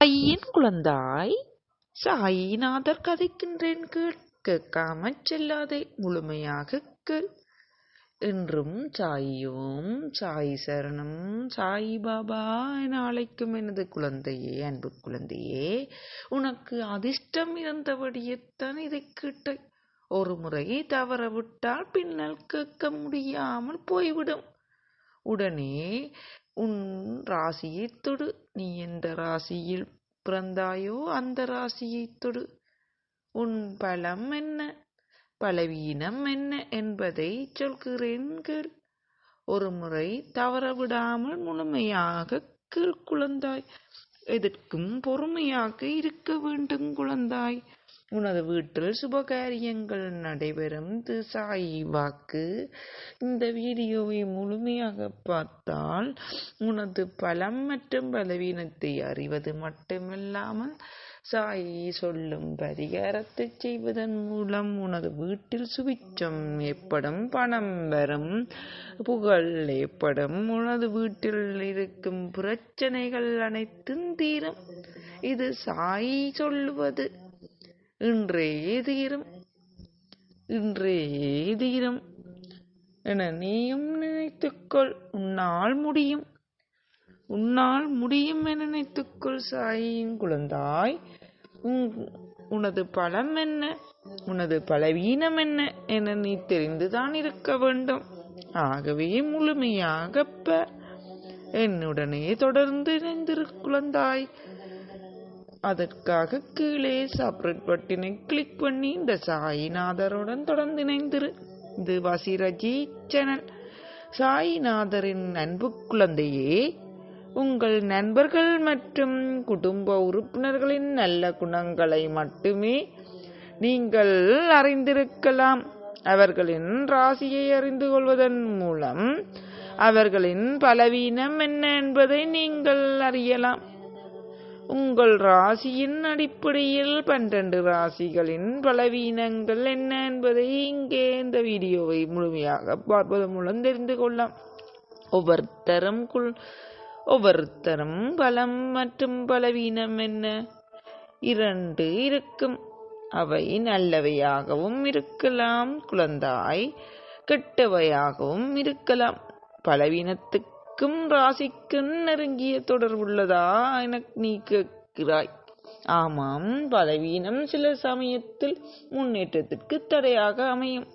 ஐயின் குழந்தாய் சாயிநாதர் கதைக்கின்றேன் கேள் கேட்காமற் செல்லாதே முழுமையாகக் கேள். என்றும் சாயியும் சாயி சரணம் சாயி பாபா என அழைக்கும் எனது குழந்தையே அன்பு குழந்தையே உனக்கு அதிர்ஷ்டம் இருந்தபடியேத்தான் இதைக் கேட்டாய்? ஒரு முறை தவறவிட்டால் பின்னால் கேட்க முடியாமல் போய்விடும். உடனே உன் ராசியைத் தொடு. நீ எந்த ராசியில் பிறந்தாயோ அந்த ராசியைத் தொடு. உன் பலம் என்ன? பலவீனம் என்ன என்பதை சொல்கிறேன் கேள். ஒரு முறை தவறவிடாமல் முழுமையாக கீழ் குழந்தாய். எதற்கும் பொறுமையாக இருக்க வேண்டும் குழந்தாய். உனது வீட்டில் சுபகாரியங்கள் நடைபெறும். சாயி வாக்கு. இந்த வீடியோவை முழுமையாக பார்த்தால் உனது பலம் மற்றும் பலவீனத்தை அறிவது மட்டுமில்லாமல் சாயி சொல்லும் பரிகாரத்தை செய்வதன் மூலம் உனது வீட்டில் சுபிச்சம் ஏற்படும் பணம் வரும் புகழ் ஏற்படும். உனது வீட்டில் இருக்கும் பிரச்சனைகள் அனைத்தும் தீரும். இது சாயி சொல்லுவது. இன்றே தீரும். இன்றே தீரும். என நீயும் நினைத்துக்கொள் உன்னால் முடியும். உன்னால் முடியும் என நினைத்துக்கொள் சாயின் குழந்தாய். உனது பலம் என்ன? உனது பலவீனம் என்ன? என நீ தெரிந்துதான் இருக்க வேண்டும். ஆகவே முழுமையாக என்னுடனே தொடர்ந்து இணைந்திரு குழந்தாய். அதற்காக கீழே சப்ரேட் பட்டினை கிளிக் பண்ணி இந்த சாயிநாதருடன் தொடர்ந்து இணைந்திரு. இது வசிரஜி சேனல் சாயிநாதரின் அன்பு குழந்தையே உங்கள் நண்பர்கள் மற்றும் குடும்ப உறுப்பினர்களின் நல்ல குணங்களை மட்டுமே நீங்கள் அறிந்திருக்கலாம். அவர்களின் ராசியை அறிந்து கொள்வதன் மூலம் அவர்களின் பலவீனம் என்ன என்பதை நீங்கள் அறியலாம். உங்கள் ராசியின் அடிப்படையில் பன்னிரண்டு ராசிகளின் பலவீனங்கள் என்ன என்பதை இங்கே இந்த வீடியோவை முழுமையாக பார்ப்பதன் மூலம் தெரிந்து கொள்ளலாம். ஒவ்வொருத்தரும் குள் ஒவ்வொருத்தரும் பலம் மற்றும் பலவீனம் என்ன? இரண்டு இருக்கும். அவை நல்லவையாகவும் இருக்கலாம். குழந்தாய் கெட்டவையாகவும் இருக்கலாம். பலவீனத்துக்கு பலவீனத்துக்கும் ராசிக்கும் நெருங்கிய தொடர்புள்ளதா என நீ கேட்கிறாய். ஆமாம் பலவீனம் சில சமயத்தில் முன்னேற்றத்திற்கு தடையாக அமையும்.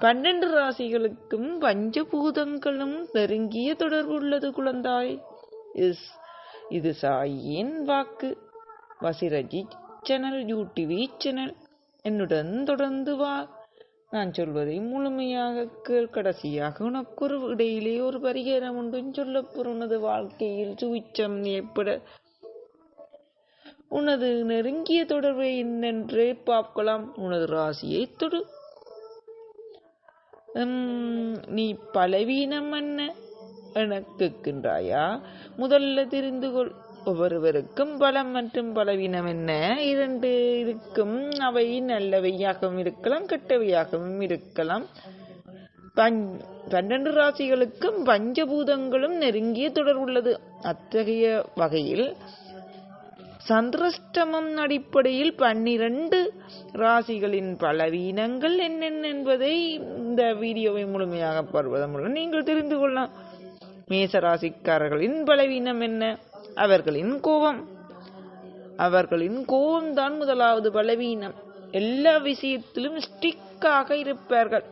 பன்னெண்டு ராசிகளுக்கும் பஞ்சபூதங்களும் நெருங்கிய தொடர்பு உள்ளது குழந்தாய். இது சாயின் வாக்கு. வசிரஜி சேனல் யூடிவி சேனல். என்னுடன் தொடர்ந்து வா. நான் சொல்வதை முழுமையாக கேள் கடைசியாக. உனக்கு ஒரு இடையிலே ஒரு பரிகாரம் உண்டு சொல்ல உனது வாழ்க்கையில் சுவிச்சம் ஏற்பட. உனது நெருங்கிய தொடர்பை என்னென்றே பார்க்கலாம். உனது ராசியை தொடு. நீ பலவீனம் என்ன? எனக்கு முதல்ல தெரிந்து கொள். ஒவ்வொருவருக்கும் பலம் மற்றும் பலவீனம் என்ன? இரண்டு இருக்கும் அவை நல்லவையாகவும் இருக்கலாம் கெட்டவையாகவும் இருக்கலாம். பன்னெண்டு ராசிகளுக்கும் பஞ்சபூதங்களும் நெருங்கிய தொடர்புள்ளது அத்தகைய வகையில் சந்திரஷ்டமம் அடிப்படையில் பன்னிரண்டு ராசிகளின் பலவீனங்கள் என்னென்ன என்பதை இந்த வீடியோவை முழுமையாக பார்ப்பதன் மூலம் நீங்கள் தெரிந்து கொள்ளலாம். மேச ராசிக்காரர்களின் பலவீனம் என்ன? அவர்களின் கோபம். அவர்களின் கோபம்தான் முதலாவது பலவீனம். எல்லா விஷயத்திலும் ஸ்டிக்காக இருப்பார்கள்.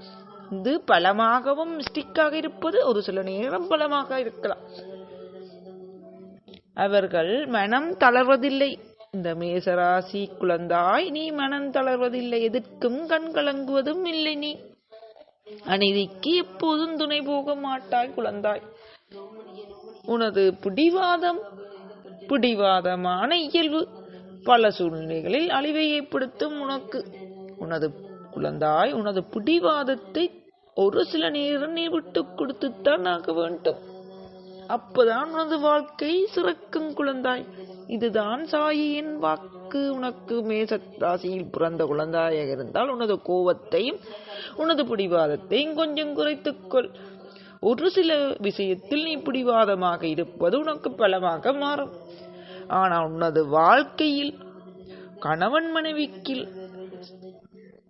இது பலமாகவும் ஸ்டிக்காக இருப்பது ஒரு சில நேரம் பலமாக இருக்கலாம். அவர்கள் மனம் தளர்வதில்லை. இந்த மேசராசி குழந்தாய் நீ மனம் தளர்வதில்லை. எதற்கும் கண் கலங்குவதும் இல்லை நீ. அநீதிக்கு எப்போதும் துணை போக மாட்டாய் குழந்தாய். உனது பிடிவாதம் பிடிவாதமான இயல்பு. பல சூழ்நிலைகளில் அழிவை ஏற்படுத்தும் உனக்கு. உனது குழந்தாய் உனது பிடிவாதத்தை ஒரு சில நேரம் நீ விட்டு கொடுத்துத்தான் ஆக வேண்டும். அப்பதான் உனது வாழ்க்கை சிறக்கும் குழந்தாய். இதுதான் சாயியின் வாக்கு. உனக்கு மேச ராசியில் பிறந்த குழந்தாயாக இருந்தால் உனது கோபத்தையும் உனது பிடிவாதத்தையும் கொஞ்சம் குறைத்துக்கொள் ஒரு சில விஷயத்தில் நீ பிடிவாதமாக இருப்பது உனக்கு பலமாக மாறும். ஆனால் உனது வாழ்க்கையில் கணவன் மனைவிக்கில்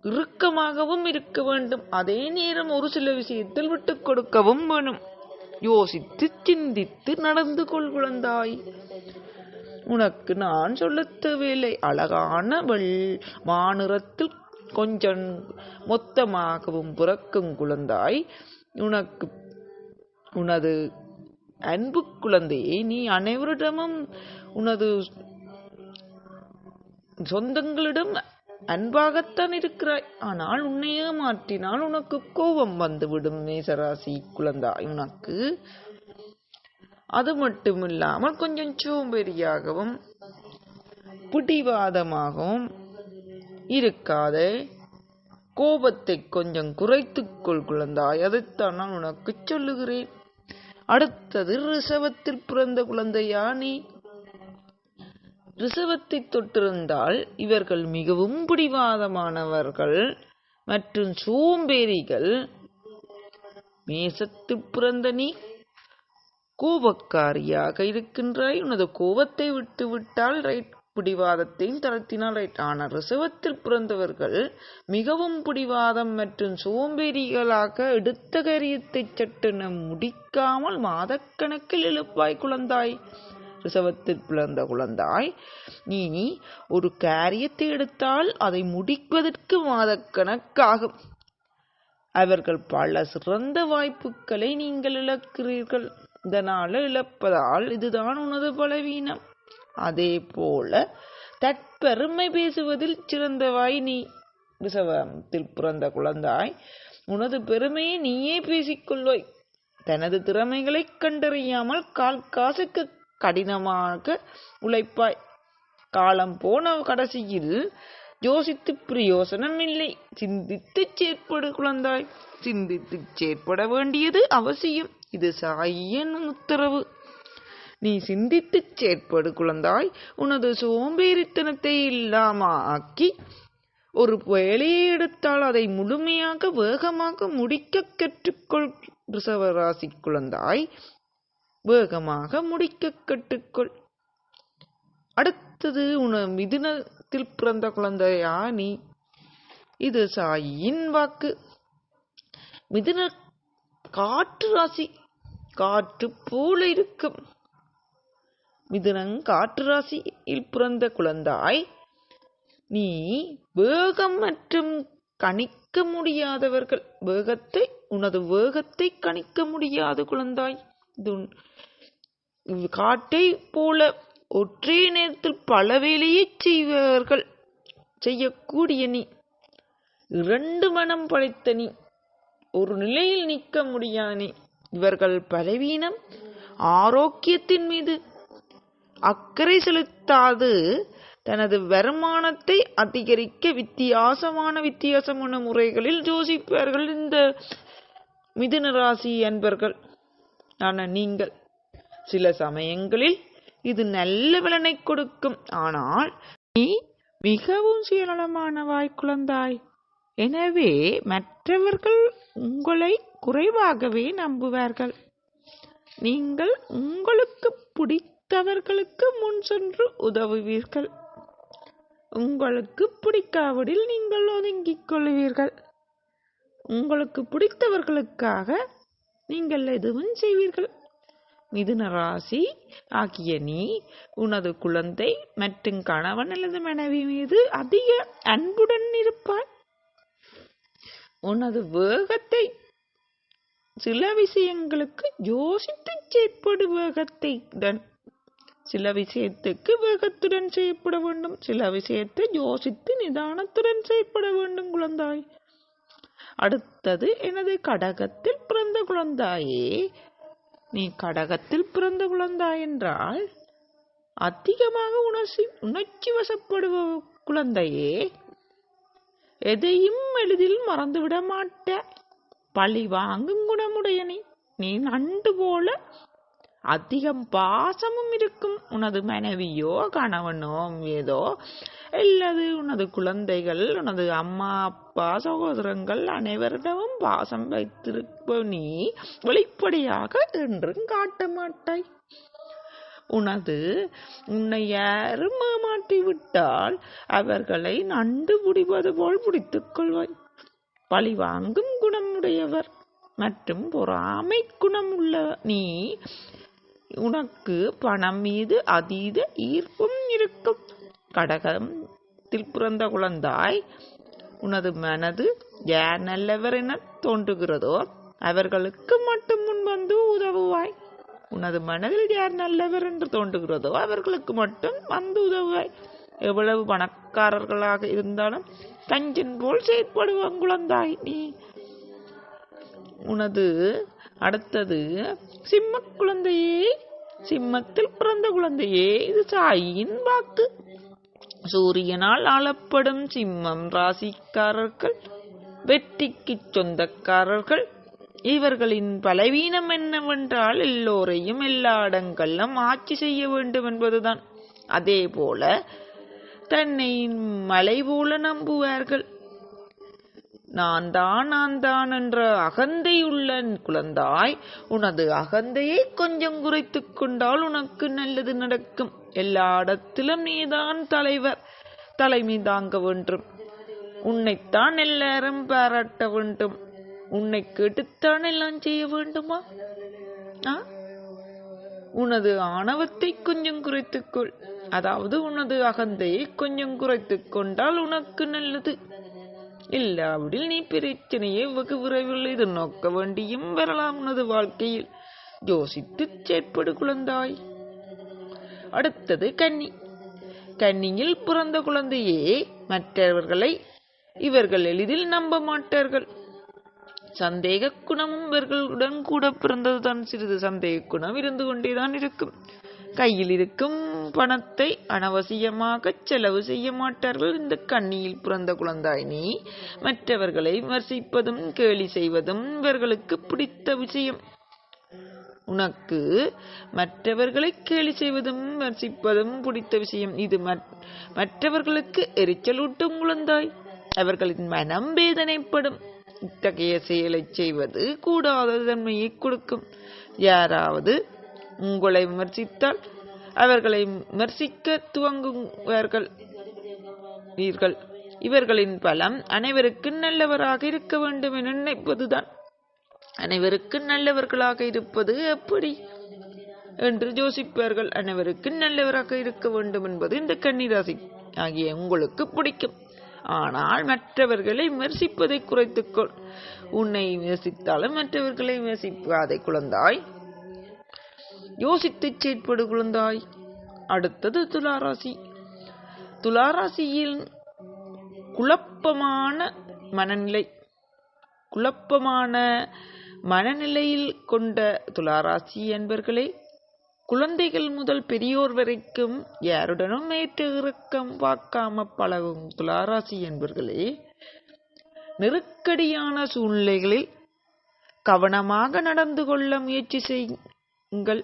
இறுக்கமாகவும் இருக்க வேண்டும். அதே நேரம் ஒரு சில விஷயத்தில் விட்டு கொடுக்கவும் வேணும். யோசித்து சிந்தித்து நடந்து கொள் குழந்தாய். உனக்கு நான் சொல்லத் தேவையில்லை அழகான வெள் மாநிறத்தில் கொஞ்சம் மொத்தமாகவும் பிறக்கும் குழந்தாய். உனக்கு உனது அன்பு குழந்தையை நீ அனைவரிடமும் உனது சொந்தங்களிடம் அன்பாகத்தான் இருக்கிறாய். ஆனால் உன்னையே மாற்றினால் உனக்கு கோபம் வந்துவிடும் மேசராசி குழந்தாய் உனக்கு அது மட்டுமில்லாமல் கொஞ்சம் சோம்பேறியாகவும் பிடிவாதமாகவும் இருக்காதே. கோபத்தை கொஞ்சம் குறைத்துக்கொள் குழந்தாய். அதைத்தான் நான் உனக்கு சொல்லுகிறேன். அடுத்தது ரிசவத்தில் பிறந்த குழந்தையா நீ ரிசவத்தை தொட்டிருந்தால் இவர்கள் மிகவும் பிடிவாதமானவர்கள். மற்றும் சோம்பேறிகள். மேசத்து பிறந்த நீ கோபக்காரியாக இருக்கின்றாய். உனது கோபத்தை விட்டுவிட்டால் ரைட் பிடிவாதத்தையும் தளர்த்தினார் ரைட் ஆனால் ரிசவத்தில் பிறந்தவர்கள் மிகவும் பிடிவாதம் மற்றும் சோம்பேறிகளாக எடுத்த காரியத்தை சட்டென முடிக்காமல் மாதக்கணக்கில் எழுப்பாய் குழந்தாய். ரிசவத்தில் பிறந்த குழந்தாய் நீ ஒரு காரியத்தை எடுத்தால் அதை முடிப்பதற்கு மாதக்கணக்காகும். அவர்கள் பல சிறந்த வாய்ப்புகளை நீங்கள் இழக்கிறீர்கள். இதனால் இழப்பதால் இதுதான் உனது பலவீனம். அதே போல தற்பெருமை பேசுவதில் சிறந்தவாய் நீ விசவத்தில் பிறந்த குழந்தாய். உனது பெருமையை நீயே பேசிக்கொள்வாய். தனது திறமைகளை கண்டறியாமல் கால் காசுக்கு கடினமாக உழைப்பாய். காலம் போன கடைசியில் யோசித்து பிரயோசனம் இல்லை சிந்தித்து செயற்படு குழந்தாய். சிந்தித்து செயற்பட வேண்டியது அவசியம். இது சாயின் உத்தரவு. நீ சிந்தித்து செயற்படு குழந்தாய். உனது சோம்பேறித்தனத்தை இல்லாமாக்கி ஒரு வேலையை எடுத்தால் அதை முழுமையாக வேகமாக முடிக்க கற்றுக்கொள் ரிசவராசி குழந்தாய். வேகமாக முடிக்க கற்றுக்கொள். அடுத்தது உன மிதுனத்தில் பிறந்த குழந்தையா நீ? இது சாயின் வாக்கு. மிதுன காற்று ராசி காற்று போல இருக்கும். மிதுனங் காற்று ராசியில் பிறந்த குழந்தாய். நீ வேகம் மற்றும் கணிக்க முடியாதவர்கள். வேகத்தை உனது வேகத்தை கணிக்க முடியாத குழந்தாய். காட்டை போல ஒற்றை நேரத்தில் பல வேலையை செய்வார்கள். செய்யக்கூடிய நீ இரண்டு மனம் படைத்த நீ ஒரு நிலையில் நிற்க முடியாத. நீ இவர்கள் பலவீனம் ஆரோக்கியத்தின் மீது அக்கறை செலுத்தாது. தனது வருமானத்தை அதிகரிக்க வித்தியாசமான வித்தியாசமான முறைகளில் யோசிப்பார்கள் இந்த மிதுன ராசி என்பர்கள் ஆனால் நீங்கள் சில சமயங்களில் இது நல்ல பலனை கொடுக்கும். ஆனால் நீ மிகவும் சுயநலமானவாய் குழந்தாய். எனவே மற்றவர்கள் உங்களை குறைவாகவே நம்புவார்கள். நீங்கள் உங்களுக்கு மற்றவர்களுக்கு முன் சென்று உதவுவீர்கள். உங்களுக்கு பிடிக்காவிடில் நீங்கள் ஒதுங்கிக் கொள்வீர்கள். உங்களுக்கு பிடித்தவர்களுக்காக நீங்கள் எதுவும் செய்வீர்கள். மிதுன ராசி ஆகிய நீ உனது குழந்தை மற்றும் கணவன் அல்லது மனைவி மீது அதிக அன்புடன் இருப்பாய். உனது வேகத்தை சில விஷயங்களுக்கு யோசித்து செயற்படு வேகத்தை சில விஷயத்துக்கு வேகத்துடன் செய்யப்பட வேண்டும். சில விஷயத்தை யோசித்து நிதானத்துடன் செயற்பட வேண்டும் குழந்தாய். அடுத்தது எனது கடகத்தில் பிறந்த குழந்தாயே. நீ கடகத்தில் பிறந்த குழந்தாய் என்றால் அதிகமாக உணர்ச்சி உணர்ச்சி வசப்படுவ குழந்தையே. எதையும் எளிதில் மறந்துவிட மாட்ட. பழி வாங்கும் குணமுடைய நீ. நீ நண்டு போல அதிகம் பாசமும் இருக்கும். உனது மனைவியோ கணவனோ ஏதோ அல்லது உனது குழந்தைகள் உனது அம்மா அப்பா சகோதரங்கள் அனைவரிடமும் பாசம் வைத்திருப்ப நீ வெளிப்படையாக என்றும் காட்ட மாட்டாய். உனது உன்னை யாரும் ஏமாற்றி விட்டால் அவர்களை நண்டு பிடிப்பது போல் பிடித்துக் கொள்வாய். பழி வாங்கும் குணமுடையவர் மற்றும் பொறாமை குணமுள்ள நீ உனக்கு பணம் மீது அதீத ஈர்ப்பும் இருக்கும். கடகத்தில் பிறந்த குழந்தாய் உனது மனது யார் நல்லவர் என தோன்றுகிறதோ அவர்களுக்கு மட்டும் முன் வந்து உதவுவாய். உனது மனதில் யார் நல்லவர் என்று தோன்றுகிறதோ அவர்களுக்கு மட்டும் வந்து உதவுவாய். எவ்வளவு பணக்காரர்களாக இருந்தாலும் கஞ்சன் போல் செயற்படுவான் குழந்தாய் நீ. உனது அடுத்தது சிம்ம குழந்தையே சிம்மத்தில் பிறந்த குழந்தையே இது சாயின் வாக்கு. சூரியனால் ஆளப்படும் சிம்மம் ராசிக்காரர்கள் வெற்றிக்கு சொந்தக்காரர்கள். இவர்களின் பலவீனம் என்னவென்றால் எல்லோரையும் எல்லா இடங்களிலும் ஆட்சி செய்ய வேண்டும் என்பதுதான். அதே போல தன்னை மலை போல நம்புவார்கள். நான் தான் நான் தான் என்ற அகந்தையுள்ள குழந்தாய் உனது அகந்தையை கொஞ்சம் குறைத்து கொண்டால் உனக்கு நல்லது நடக்கும். எல்லா இடத்திலும் நீதான் தலைவர். தலைமை தாங்க வேண்டும். உன்னைத்தான் எல்லாரும் பாராட்ட வேண்டும். உன்னை கேட்டுத்தான் எல்லாம் செய்ய வேண்டுமா? ஆ? உனது ஆணவத்தை கொஞ்சம் குறைத்துக்கொள் அதாவது உனது அகந்தையை கொஞ்சம் குறைத்துக் கொண்டால் உனக்கு நல்லது. இல்லாவிடில் நீ பிரச்சனையை வெகு விரைவில் எதிர்நோக்க வேண்டியும் வரலாம் உனது வாழ்க்கையில். யோசித்து செயற்படு குழந்தாய். அடுத்தது கன்னி. கன்னியில் பிறந்த குழந்தையே மற்றவர்களை இவர்கள் எளிதில் நம்ப மாட்டார்கள். சந்தேக குணமும் இவர்களுடன் கூட பிறந்ததுதான். சிறிது சந்தேக குணம் இருந்து கொண்டேதான் இருக்கும். கையில் இருக்கும் பணத்தை அனவசியமாக செலவு செய்ய மாட்டார்கள். இந்த கண்ணியில் பிறந்த குழந்தாய் நீ மற்றவர்களை விமர்சிப்பதும் கேலி செய்வதும் இவர்களுக்கு பிடித்த விஷயம். உனக்கு மற்றவர்களை கேலி செய்வதும் விமர்சிப்பதும் பிடித்த விஷயம். இது மற்- மற்றவர்களுக்கு எரிச்சலூட்டும் குழந்தாய். அவர்களின் மனம் வேதனைப்படும். இத்தகைய செயலை செய்வது கூடாத தன்மையை கொடுக்கும். யாராவது உங்களை விமர்சித்தால் அவர்களை விமர்சிக்க துவங்குவார்கள். வீர்கள் இவர்களின் பலம் அனைவருக்கும் நல்லவராக இருக்க வேண்டும் என நினைப்பதுதான். அனைவருக்கும் நல்லவர்களாக இருப்பது எப்படி? என்று யோசிப்பார்கள். அனைவருக்கும் நல்லவராக இருக்க வேண்டும் என்பது இந்த கன்னிராசி ஆகிய உங்களுக்கு பிடிக்கும். ஆனால் மற்றவர்களை விமர்சிப்பதை குறைத்துக்கொள். உன்னை விமர்சித்தாலும் மற்றவர்களை விமர்சிக்காதே குழந்தாய். யோசித்துச் செயற்படு குழந்தாய். அடுத்தது துளாராசி. துளாராசியில் குழப்பமான மனநிலை. குழப்பமான மனநிலையில் கொண்ட துளாராசி என்பர்களே குழந்தைகள் முதல் பெரியோர் வரைக்கும் யாருடனும் ஏற்ற இறக்கம் பார்க்காம பழகும் துளாராசி என்பர்களே நெருக்கடியான சூழ்நிலைகளில் கவனமாக நடந்து கொள்ள முயற்சி செய்யுங்கள்.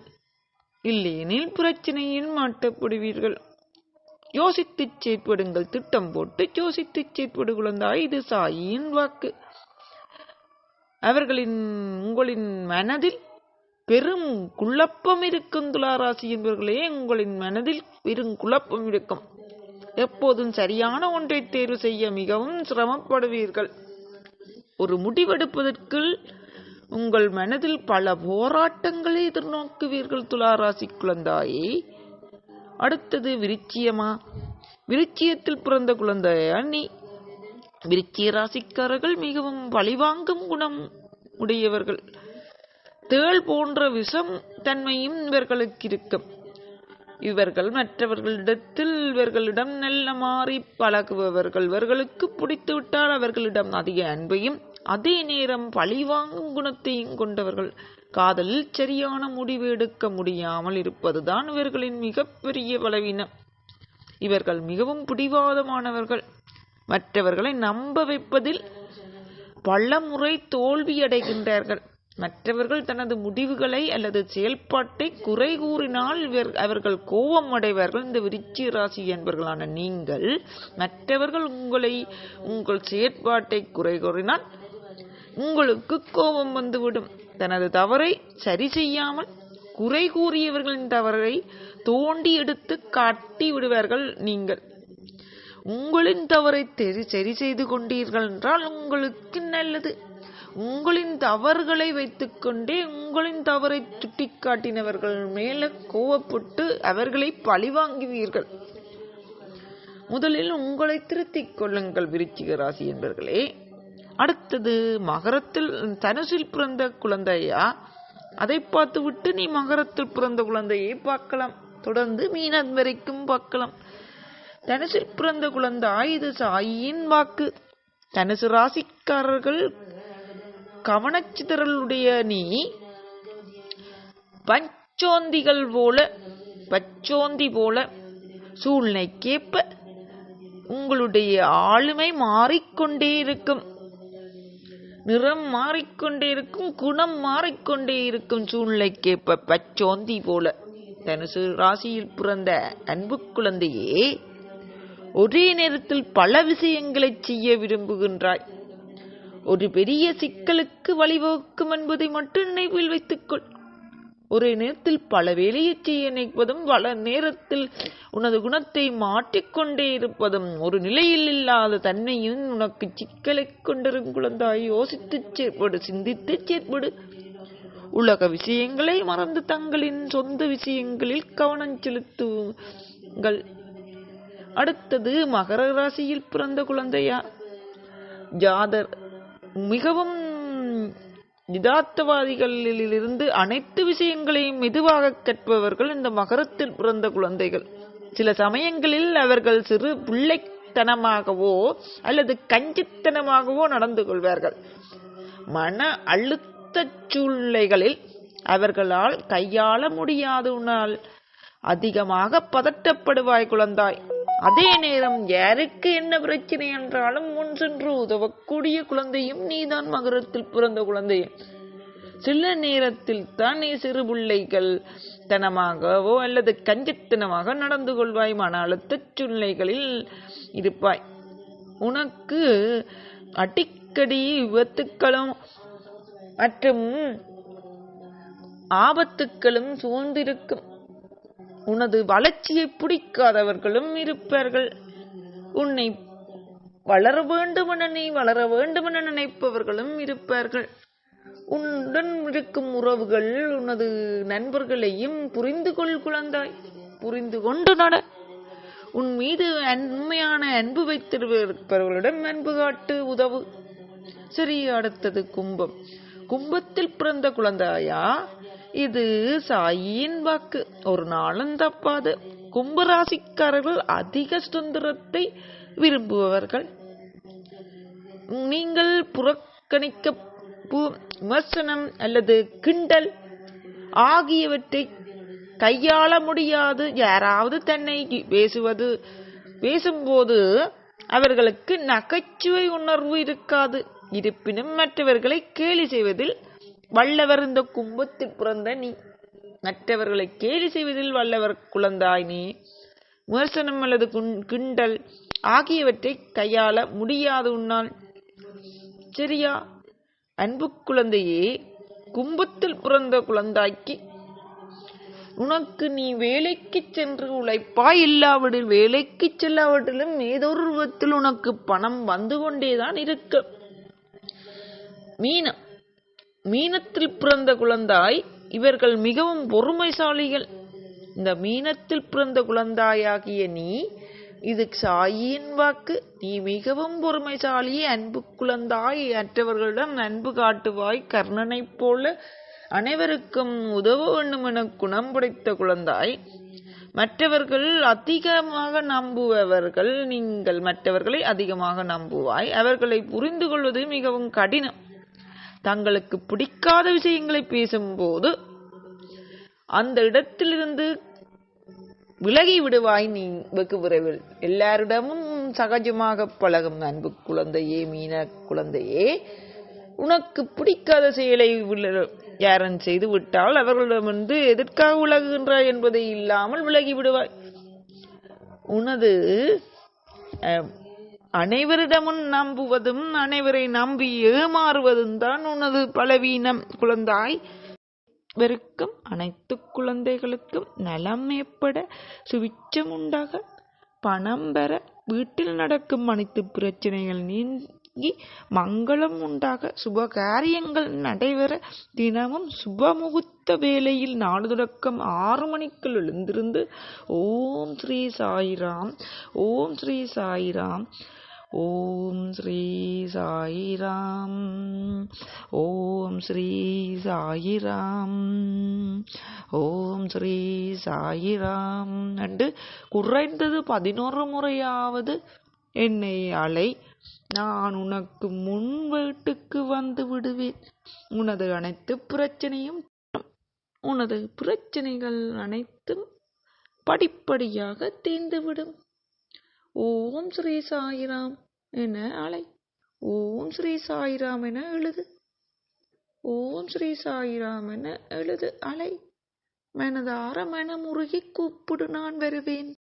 இல்லையெனில் பிரச்சனையில் மாட்டப்படுவீர்கள் யோசித்துச் செயற்படுங்கள். திட்டம் போட்டு யோசித்துச் செயற்படு குழந்தாய் இது சாயின் வாக்கு. அவர்களின் உங்களின் மனதில் பெரும் குழப்பம் இருக்கும் துளாராசி என்பவர்களே உங்களின் மனதில் பெரும் குழப்பம் இருக்கும். எப்போதும் சரியான ஒன்றை தேர்வு செய்ய மிகவும் சிரமப்படுவீர்கள். ஒரு முடிவெடுப்பதற்குள் உங்கள் மனதில் பல போராட்டங்களை எதிர்நோக்குவீர்கள் துளாராசி குழந்தாயே. அடுத்தது விருச்சியமா? விருச்சியத்தில் பிறந்த குழந்தையா நீ விருச்சிய ராசிக்காரர்கள் மிகவும் பழிவாங்கும் குணம் உடையவர்கள். தேள் போன்ற விஷம் தன்மையும் இவர்களுக்கு இருக்கும். இவர்கள் மற்றவர்களிடத்தில் இவர்களிடம் நல்ல மாறி பழகுபவர்கள். இவர்களுக்கு பிடித்து விட்டால் அவர்களிடம் அதிக அன்பையும் அதே நேரம் பழிவாங்கும் குணத்தையும் கொண்டவர்கள் காதலில் சரியான முடிவு எடுக்க முடியாமல் இருப்பதுதான் இவர்களின் மிகப்பெரிய பலவீனம். இவர்கள் மிகவும் பிடிவாதமானவர்கள். மற்றவர்களை நம்ப வைப்பதில் பல முறை தோல்வியடைகின்றார்கள் மற்றவர்கள் தனது முடிவுகளை அல்லது செயல்பாட்டை குறை கூறினால் இவர் அவர்கள் கோபம் அடைவார்கள். இந்த விருச்சிக ராசி என்பவர்களான நீங்கள் மற்றவர்கள் உங்களை உங்கள் செயற்பாட்டை குறை கூறினால் உங்களுக்கு கோபம் வந்துவிடும். தனது தவறை சரி செய்யாமல் குறை கூறியவர்களின் தவறை தோண்டி எடுத்து காட்டி விடுவார்கள் நீங்கள். உங்களின் தவறை சரி செய்து கொண்டீர்கள் என்றால் உங்களுக்கு நல்லது. உங்களின் தவறுகளை வைத்துக்கொண்டே உங்களின் தவறை சுட்டிக்காட்டினவர்கள் மேல கோவப்பட்டு அவர்களை பழிவாங்குவீர்கள். முதலில் உங்களை திருத்திக் கொள்ளுங்கள் விருச்சிக ராசி என்பர்களே. அடுத்தது மகரத்தில் தனுசில் பிறந்த குழந்தையா? அதை பார்த்துவிட்டு நீ மகரத்தில் பிறந்த குழந்தையை பார்க்கலாம். தொடர்ந்து மீனம் வரைக்கும் பார்க்கலாம். தனுசில் பிறந்த குழந்தாய் இது சாயின் வாக்கு. தனுசு ராசிக்காரர்கள் கவனச்சிதறலுடைய நீ பச்சோந்திகள் போல பச்சோந்தி போல சூழ்நிலைக்கேற்ப உங்களுடைய ஆளுமை மாறிக்கொண்டே இருக்கும். நிறம் மாறிக்கொண்டே இருக்கும் குணம் மாறிக்கொண்டே இருக்கும் சூழ்நிலைக்கேற்ப பச்சோந்தி போல. தனுசு ராசியில் பிறந்த அன்பு குழந்தையே ஒரே நேரத்தில் பல விஷயங்களை செய்ய விரும்புகின்றாய். ஒரு பெரிய சிக்கலுக்கு வழிவகுக்கும் என்பதை மட்டும் நினைவில் வைத்துக்கொள். ஒரே நேரத்தில் பல வேலையை செய்ய நினைப்பதும் பல நேரத்தில் உனது குணத்தை மாற்றிக்கொண்டே இருப்பதும் ஒரு நிலையில் இல்லாத தன்மையும் உனக்கு சிக்கலை கொண்டிருக்கும் குழந்தாய். யோசித்துச் செயற்படு சிந்தித்துச் செயற்படு. உலக விஷயங்களை மறந்து தங்களின் சொந்த விஷயங்களில் கவனம் செலுத்துங்கள். அடுத்தது மகர ராசியில் பிறந்த குழந்தையா? ஜாதர் மிகவும் நிதார்த்தவாதிகளிலிருந்து அனைத்து விஷயங்களையும் மெதுவாக கற்பவர்கள் இந்த மகரத்தில் பிறந்த குழந்தைகள். சில சமயங்களில் அவர்கள் சிறு பிள்ளைத்தனமாகவோ அல்லது கஞ்சித்தனமாகவோ நடந்து கொள்வார்கள். மன அழுத்த சூழ்நிலைகளில் அவர்களால் கையாள முடியாதுனால் அதிகமாக பதட்டப்படுவாய் குழந்தாய். அதே நேரம் யாருக்கு என்ன பிரச்சனை என்றாலும் முன் சென்று உதவக்கூடிய குழந்தையும் நீதான் மகரத்தில் பிறந்த குழந்தையும். சில நேரத்தில் தான் நீ சிறு பிள்ளைகள் தனமாகவோ அல்லது கஞ்சத்தனமாக நடந்து கொள்வாய் மன அழுத்த சூழ்நிலைகளில் இருப்பாய். உனக்கு அடிக்கடி விபத்துக்களும் மற்றும் ஆபத்துக்களும் சூழ்ந்திருக்கும். உனது வளர்ச்சியை பிடிக்காதவர்களும் இருப்பார்கள். உன்னை வளர வேண்டுமென நீ வளர வேண்டுமென நினைப்பவர்களும் இருப்பார்கள். உன்னுடன் இருக்கும் உறவுகள் உனது நண்பர்களையும் புரிந்து கொள் குழந்தாய். புரிந்து கொண்டு நட. உன் மீது அண்மையான அன்பு வைத்திருப்பவர்களிடம் அன்பு காட்டு உதவு. சரி அடுத்தது கும்பம். கும்பத்தில் பிறந்த குழந்தாயா? இது சாயின் வாக்கு. ஒரு நாளும் தப்பாது. கும்பராசிக்காரர்கள் அதிக சுதந்திரத்தை விரும்புபவர்கள். நீங்கள் புறக்கணிக்க விமர்சனம் அல்லது கிண்டல் ஆகியவற்றை கையாள முடியாது. யாராவது தன்னை பேசுவது பேசும்போது அவர்களுக்கு நகைச்சுவை உணர்வு இருக்காது. இருப்பினும் மற்றவர்களை கேலி செய்வதில் வல்லவர் இந்த கும்பத்தில் பிறந்த நீ மற்றவர்களை கேலி செய்வதில் வல்லவர் குழந்தாய் நீ. விமர்சனம் அல்லது குண்- கிண்டல் ஆகியவற்றை கையாள முடியாது உன்னால். சரியா? அன்பு குழந்தையே கும்பத்தில் பிறந்த குழந்தாய்க்கு உனக்கு நீ வேலைக்கு சென்று உழைப்பாய் இல்லாவிடில் வேலைக்கு செல்லாவிட்டிலும் ஏதொரு விதத்தில் உனக்கு பணம் வந்து கொண்டேதான் இருக்கு. மீனம் மீனத்தில் பிறந்த குழந்தாய் இவர்கள் மிகவும் பொறுமைசாலிகள். இந்த மீனத்தில் பிறந்த குழந்தாயாகிய நீ இது சாயின் வாக்கு. நீ மிகவும் பொறுமைசாலி அன்பு குழந்தாய். மற்றவர்களிடம் அன்பு காட்டுவாய். கர்ணனைப் போல அனைவருக்கும் உதவ வேண்டும் என குணம் படைத்த குழந்தாய். மற்றவர்கள் அதிகமாக நம்புபவர்கள். நீங்கள் மற்றவர்களை அதிகமாக நம்புவாய். அவர்களை புரிந்து கொள்வது மிகவும் கடினம். தங்களுக்கு பிடிக்காத விஷயங்களை பேசும்போது அந்த இடத்திலிருந்து விலகி விடுவாய் நீ வெகு விரைவில். எல்லாரிடமும் சகஜமாக பழகும் அன்பு குழந்தையே மீன குழந்தையே. உனக்கு பிடிக்காத செயலை யாரன் செய்து விட்டால் அவர்களிடமிருந்து எதற்காக விலகுகின்றாய் என்பதை இல்லாமல் விலகி விடுவாய். உனது அனைவரிடமும் நம்புவதும் அனைவரை நம்பி ஏமாறுவதும் தான் உனது பலவீனம். குழந்தாய் வெறுக்கும் அனைத்து குழந்தைகளுக்கும் நலம் ஏற்பட சுவிச்சம் உண்டாக பணம் பெற வீட்டில் நடக்கும் அனைத்து பிரச்சனைகள் நீங்கி மங்களம் உண்டாக சுப காரியங்கள் நடைபெற தினமும் சுப முகூர்த்த வேளையில் நாடு தொடக்கம் ஆறு மணிக்குள் எழுந்திருந்து ஓம் ஸ்ரீ சாய்ராம் ஓம் ஸ்ரீ சாய்ராம் ஓம் ஸ்ரீ சாயிராம். ஓம் ஸ்ரீ சாயிராம். ஓம் ஸ்ரீ சாயிராம். என்று குறைந்தது பதினோரு முறையாவது என்னை அலை. நான் உனக்கு முன் வீட்டுக்கு வந்து விடுவேன். உனது அனைத்து பிரச்சனையும் உனது பிரச்சனைகள் அனைத்தும் படிப்படியாக தீர்ந்துவிடும். ஓம் ஸ்ரீ சாயிராம். என அலை. ஓம் ஸ்ரீ சாயிராம் என எழுது. ஓம் ஸ்ரீ சாயிராம் என எழுது அலை. மனதார மனமுருகி கூப்பிடு நான் வருவேன்.